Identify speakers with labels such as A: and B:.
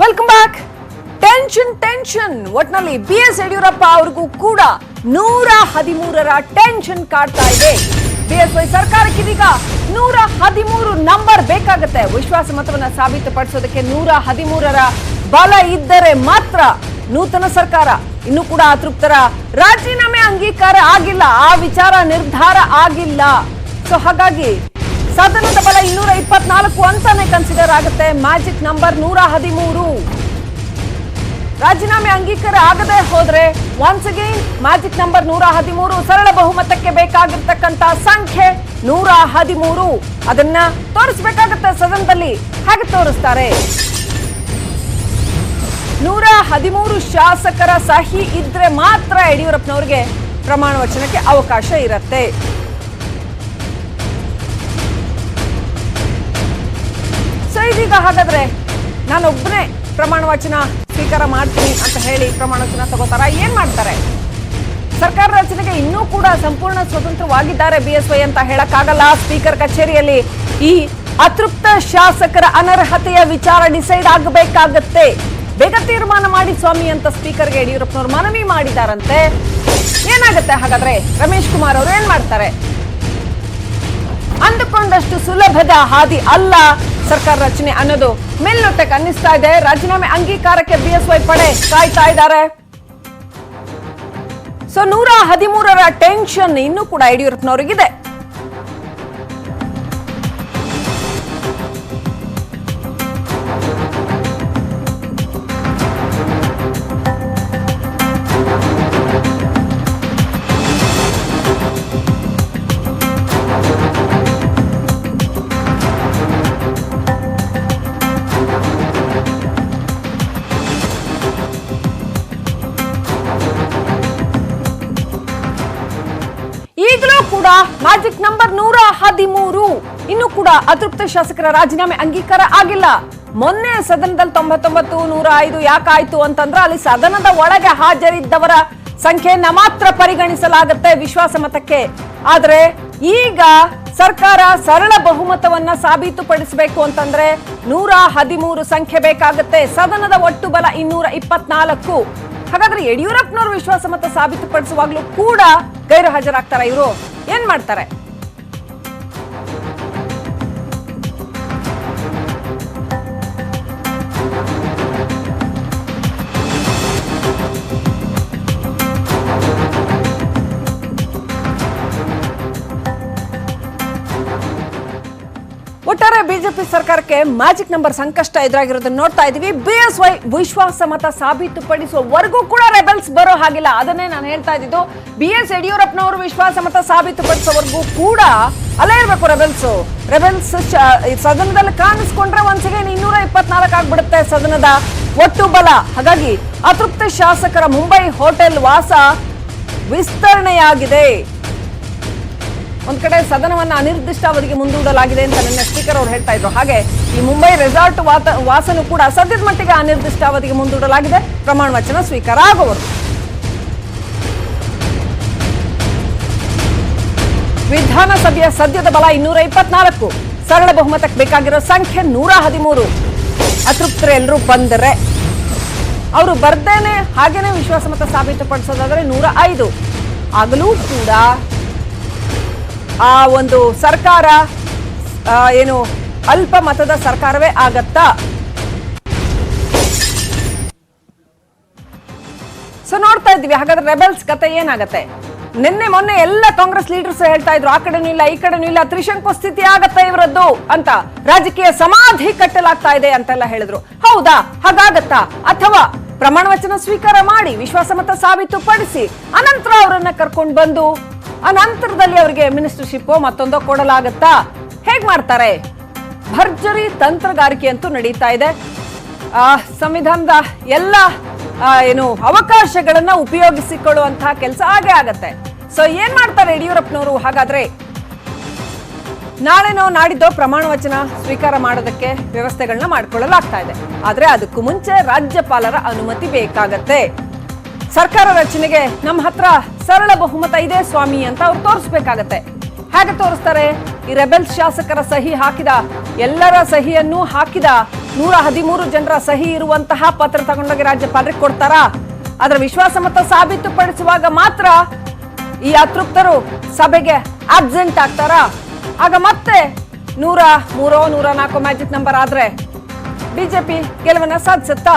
A: Welcome back tension tension ಒಟ್ನಲ್ಲಿ B S Yediyurappa ಅವ್ರಿಗೂ ಕೂಡ ನೂರ ಹದಿಮೂರರ ಟೆನ್ಷನ್ ಕಾಡ್ತಾ ಇದೆ. ಬಿಎಸ್ವೈ ಸರ್ಕಾರಕ್ಕೆ ಇದೀಗ ನೂರ ಹದಿಮೂರು ನಂಬರ್ ಬೇಕಾಗುತ್ತೆ. ವಿಶ್ವಾಸ ಮತವನ್ನ ಸಾಬೀತುಪಡಿಸೋದಕ್ಕೆ ನೂರ ಹದಿಮೂರರ ಬಲ ಇದ್ದರೆ ಮಾತ್ರ ನೂತನ ಸರ್ಕಾರ ಇನ್ನು ಕೂಡ ಅತೃಪ್ತರ. ರಾಜೀನಾಮೆ ಅಂಗೀಕಾರ ಆಗಿಲ್ಲ. ಆ ವಿಚಾರ ನಿರ್ಧಾರ ಆಗಿಲ್ಲ. ಸೊ ಹಾಗಾಗಿ ಸದನದ ಬಲ ಇನ್ನೂರ ಇಪ್ಪತ್ನಾಲ್ಕು ಅಂತಾನೆ ಕನ್ಸಿಡರ್ ಆಗುತ್ತೆ. ಮ್ಯಾಜಿಕ್ ನಂಬರ್ ನೂರ ಹದಿಮೂರು. ರಾಜೀನಾಮೆ ಅಂಗೀಕಾರ ಆಗದೆ ಹೋದ್ರೆ ಒನ್ಸ್ ಅಗೇನ್ ಮ್ಯಾಜಿಕ್ ನಂಬರ್ ನೂರ ಹದಿಮೂರು ಸರಳ ಬಹುಮತಕ್ಕೆ ಬೇಕಾಗಿರ್ತಕ್ಕಂತ ಸಂಖ್ಯೆ ನೂರ ಹದಿಮೂರು. ಅದನ್ನ ತೋರಿಸ್ಬೇಕಾಗತ್ತೆ ಸದನದಲ್ಲಿ. ಹೇಗೆ ತೋರಿಸ್ತಾರೆ? ನೂರ ಹದಿಮೂರು ಶಾಸಕರ ಸಹಿ ಇದ್ರೆ ಮಾತ್ರ ಯಡಿಯೂರಪ್ಪನವರಿಗೆ ಪ್ರಮಾಣ ವಚನಕ್ಕೆ ಅವಕಾಶ ಇರುತ್ತೆ. ಇದೀಗ ಹಾಗಾದ್ರೆ ನಾನೊಬ್ಬನೇ ಪ್ರಮಾಣ ವಚನ ಸ್ವೀಕಾರ ಮಾಡ್ತೀನಿ ಅಂತ ಹೇಳಿ ಪ್ರಮಾಣ ವಚನ ತಗೋತಾರ? ಏನ್ ಮಾಡ್ತಾರೆ? ಸರ್ಕಾರ ರಚನೆಗೆ ಇನ್ನೂ ಕೂಡ ಸಂಪೂರ್ಣ ಸ್ವತಂತ್ರವಾಗಿದ್ದಾರೆ ಬಿ ಎಸ್ ವೈ ಅಂತ ಹೇಳಕ್ಕಾಗಲ್ಲ. ಸ್ಪೀಕರ್ ಕಚೇರಿಯಲ್ಲಿ ಈ ಅತೃಪ್ತ ಶಾಸಕರ ಅನರ್ಹತೆಯ ವಿಚಾರ ಡಿಸೈಡ್ ಆಗಬೇಕಾಗತ್ತೆ. ಬೇಗ ತೀರ್ಮಾನ ಮಾಡಿ ಸ್ವಾಮಿ ಅಂತ ಸ್ಪೀಕರ್ಗೆ ಯಡಿಯೂರಪ್ಪನವರು ಮನವಿ ಮಾಡಿದಾರಂತೆ. ಏನಾಗುತ್ತೆ ಹಾಗಾದ್ರೆ? ರಮೇಶ್ ಕುಮಾರ್ ಅವರು ಏನ್ ಮಾಡ್ತಾರೆ? ಅಂದುಕೊಂಡಷ್ಟು ಸುಲಭದ ಹಾದಿ ಅಲ್ಲ ಸರ್ಕಾರ ರಚನೆ ಅನ್ನೋದು. ಮೇಲ್ನೋಟಕ್ಕೆ ಅನ್ನಿಸ್ತಾ ಇದೆ. ರಾಜೀನಾಮೆ ಅಂಗೀಕಾರಕ್ಕೆ ಬಿಎಸ್ವೈ ಪಡೆ ಕಾಯ್ತಾ ಇದ್ದಾರೆ. ಸೊ ನೂರ ಹದಿಮೂರರ ಟೆನ್ಷನ್ ಇನ್ನೂ ಕೂಡ ಯಡಿಯೂರಪ್ಪನವರಿಗಿದೆ. ಮ್ಯಾಜಿಕ್ ನಂಬರ್ ನೂರ ಹದಿಮೂರು. ಇನ್ನು ಕೂಡ ಅತೃಪ್ತ ಶಾಸಕರ ರಾಜೀನಾಮೆ ಅಂಗೀಕಾರ ಆಗಿಲ್ಲ. ಮೊನ್ನೆ ಸದನದಲ್ಲಿ ತೊಂಬತ್ತೊಂಬತ್ತು, ನೂರ ಐದು ಯಾಕಾಯ್ತು ಅಂತಂದ್ರೆ ಅಲ್ಲಿ ಸದನದ ಒಳಗೆ ಹಾಜರಿದ್ದವರ ಸಂಖ್ಯೆಯನ್ನ ಮಾತ್ರ ಪರಿಗಣಿಸಲಾಗುತ್ತೆ ವಿಶ್ವಾಸ ಮತಕ್ಕೆ. ಆದ್ರೆ ಈಗ ಸರ್ಕಾರ ಸರಳ ಬಹುಮತವನ್ನ ಸಾಬೀತುಪಡಿಸಬೇಕು ಅಂತಂದ್ರೆ ನೂರ ಹದಿಮೂರು ಸಂಖ್ಯೆ ಬೇಕಾಗುತ್ತೆ. ಸದನದ ಒಟ್ಟು ಬಲ ಇನ್ನೂರ ಇಪ್ಪತ್ನಾಲ್ಕು. ಹಾಗಾದ್ರೆ ಯಡಿಯೂರಪ್ಪನವರು ವಿಶ್ವಾಸ ಮತ ಸಾಬೀತುಪಡಿಸುವಾಗ್ಲೂ ಕೂಡ ಗೈರು ಹಾಜರಾಗ್ತಾರ ಇವರು? ಏನ್ ಮಾಡ್ತಾರೆ? ಒಟ್ಟಾರೆ ಬಿಜೆಪಿ ಸರ್ಕಾರಕ್ಕೆ ಮ್ಯಾಜಿಕ್ ನಂಬರ್ ಸಂಕಷ್ಟ ಎದುರಾಗಿರೋದನ್ನ ನೋಡ್ತಾ ಇದೀವಿ. ಬಿಎಸ್ವೈ ವಿಶ್ವಾಸ ಮತ ಸಾಬೀತುಪಡಿಸುವವರೆಗೂ ಕೂಡ ರೆಬೆಲ್ಸ್ ಬರೋ ಹಾಗಿಲ್ಲ. ಅದನ್ನೇ ನಾನು ಹೇಳ್ತಾ ಇದ್ದಿದ್ದು. ಬಿ ಎಸ್ ಯಡಿಯೂರಪ್ಪನವರು ವಿಶ್ವಾಸ ಮತ ಸಾಬೀತುಪಡಿಸೋವರೆಗೂ ಕೂಡ ಅಲ್ಲೇ ಇರಬೇಕು ರೆಬೆಲ್ಸ್. ರೆಬೆಲ್ಸ್ ಸದನದಲ್ಲಿ ಕಾಣಿಸ್ಕೊಂಡ್ರೆ ಒಂದ್ಸಗೆ ಇನ್ನೂರ ಇಪ್ಪತ್ನಾಲ್ಕು ಆಗ್ಬಿಡುತ್ತೆ ಸದನದ ಒಟ್ಟು ಬಲ. ಹಾಗಾಗಿ ಅತೃಪ್ತ ಶಾಸಕರ ಮುಂಬೈ ಹೋಟೆಲ್ ವಾಸ ವಿಸ್ತರಣೆಯಾಗಿದೆ. ಒಂದ್ ಕಡೆ ಸದನವನ್ನ ಅನಿರ್ದಿಷ್ಟಾವಧಿಗೆ ಮುಂದೂಡಲಾಗಿದೆ ಅಂತ ನನ್ನ ಸ್ಪೀಕರ್ ಅವರು ಹೇಳ್ತಾ ಇದ್ರು. ಹಾಗೆ ಈ ಮುಂಬೈ ರೆಸಾರ್ಟ್ ವಾತ, ವಾಸನು ಕೂಡ ಸದ್ಯದ ಮಟ್ಟಿಗೆ ಅನಿರ್ದಿಷ್ಟಾವಧಿಗೆ ಮುಂದೂಡಲಾಗಿದೆ. ಪ್ರಮಾಣ ವಚನ ಸ್ವೀಕಾರ ಆಗುವರು. ವಿಧಾನಸಭೆಯ ಸದ್ಯದ ಬಲ ಇನ್ನೂರ ಇಪ್ಪತ್ನಾಲ್ಕು. ಸರಳ ಬಹುಮತಕ್ಕೆ ಬೇಕಾಗಿರೋ ಸಂಖ್ಯೆ ನೂರ ಹದಿಮೂರು. ಅತೃಪ್ತರೆಲ್ಲರೂ ಬಂದರೆ. ಅವರು ಬರ್ದೇನೆ ಹಾಗೇನೆ ವಿಶ್ವಾಸಮತ ಸಾಬೀತುಪಡಿಸೋದಾದ್ರೆ ನೂರ ಐದು. ಆಗಲೂ ಕೂಡ ಆ ಒಂದು ಸರ್ಕಾರ ಏನು ಅಲ್ಪ ಮತದ ಸರ್ಕಾರವೇ ಆಗತ್ತಾ? ಸೊ ನೋಡ್ತಾ ಇದ್ವಿ ಹಾಗಾದ್ರೆ ರೆಬೆಲ್ಸ್ ಕತೆ ಏನಾಗತ್ತೆ? ನಿನ್ನೆ ಮೊನ್ನೆ ಎಲ್ಲ ಕಾಂಗ್ರೆಸ್ ಲೀಡರ್ಸ್ ಹೇಳ್ತಾ ಇದ್ರು, ಆ ಕಡೆನೂ ಇಲ್ಲ, ಈ ಕಡೆನೂ ಇಲ್ಲ, ತ್ರಿಶಂಕು ಸ್ಥಿತಿ ಆಗತ್ತೆ ಇವರದ್ದು ಅಂತ. ರಾಜಕೀಯ ಸಮಾಧಿ ಕಟ್ಟಲಾಗ್ತಾ ಇದೆ ಅಂತೆಲ್ಲ ಹೇಳಿದ್ರು. ಹೌದಾ? ಹಾಗಾಗತ್ತಾ? ಅಥವಾ ಪ್ರಮಾಣ ವಚನ ಸ್ವೀಕಾರ ಮಾಡಿ ವಿಶ್ವಾಸಮತ ಸಾಬೀತುಪಡಿಸಿ, ಅನಂತರ ಅವರನ್ನ ಕರ್ಕೊಂಡು ಬಂದು ಅನಂತರದಲ್ಲಿ ಅವರಿಗೆ ಮಿನಿಸ್ಟರ್ಶಿಪ್ ಮತ್ತೊಂದೋ ಕೊಡಲಾಗುತ್ತಾ? ಹೇಗ್ ಮಾಡ್ತಾರೆ? ಭರ್ಜರಿ ತಂತ್ರಗಾರಿಕೆ ಅಂತೂ ನಡೀತಾ ಇದೆ. ಆ, ಸಂವಿಧಾನದ ಎಲ್ಲ ಏನು ಅವಕಾಶಗಳನ್ನ ಉಪಯೋಗಿಸಿಕೊಳ್ಳುವಂತಹ ಕೆಲಸ ಹಾಗೆ ಆಗತ್ತೆ. ಸೊ ಏನ್ ಮಾಡ್ತಾರೆ ಯಡಿಯೂರಪ್ಪನವರು? ಹಾಗಾದ್ರೆ ನಾಳೆನೋ ನಾಡಿದ್ದೋ ಪ್ರಮಾಣ ವಚನ ಸ್ವೀಕಾರ ಮಾಡೋದಕ್ಕೆ ವ್ಯವಸ್ಥೆಗಳನ್ನ ಮಾಡ್ಕೊಳ್ಳಲಾಗ್ತಾ ಇದೆ. ಆದ್ರೆ ಅದಕ್ಕೂ ಮುಂಚೆ ರಾಜ್ಯಪಾಲರ ಅನುಮತಿ ಬೇಕಾಗತ್ತೆ. ಸರ್ಕಾರ ರಚನೆಗೆ ನಮ್ಮ ಹತ್ರ ಸರಳ ಬಹುಮತ ಇದೆ ಸ್ವಾಮಿ ಅಂತ ಅವ್ರು ತೋರಿಸ್ಬೇಕಾಗತ್ತೆ. ಹೇಗೆ ತೋರಿಸ್ತಾರೆ? ಈ ರೆಬೆಲ್ ಶಾಸಕರ ಸಹಿ ಹಾಕಿದ, ಎಲ್ಲರ ಸಹಿಯನ್ನು ಹಾಕಿದ ನೂರ ಹದಿಮೂರು ಜನರ ಸಹಿ ಇರುವಂತಹ ಪತ್ರ ತಗೊಂಡೋಗಿ ರಾಜ್ಯಪಾಲರಿಗೆ ಕೊಡ್ತಾರಾ? ಅದರ ವಿಶ್ವಾಸಮತ ಸಾಬೀತುಪಡಿಸುವಾಗ ಮಾತ್ರ ಈ ಅತೃಪ್ತರು ಸಭೆಗೆ ಅಬ್ಸೆಂಟ್ ಆಗ್ತಾರಾ? ಆಗ ಮತ್ತೆ ನೂರ ಮೂರೋ ನೂರ ನಾಲ್ಕು ಮ್ಯಾಜಿಕ್ ನಂಬರ್ ಆದ್ರೆ ಬಿಜೆಪಿ ಗೆಲುವನ್ನ ಸಾಧಿಸುತ್ತಾ?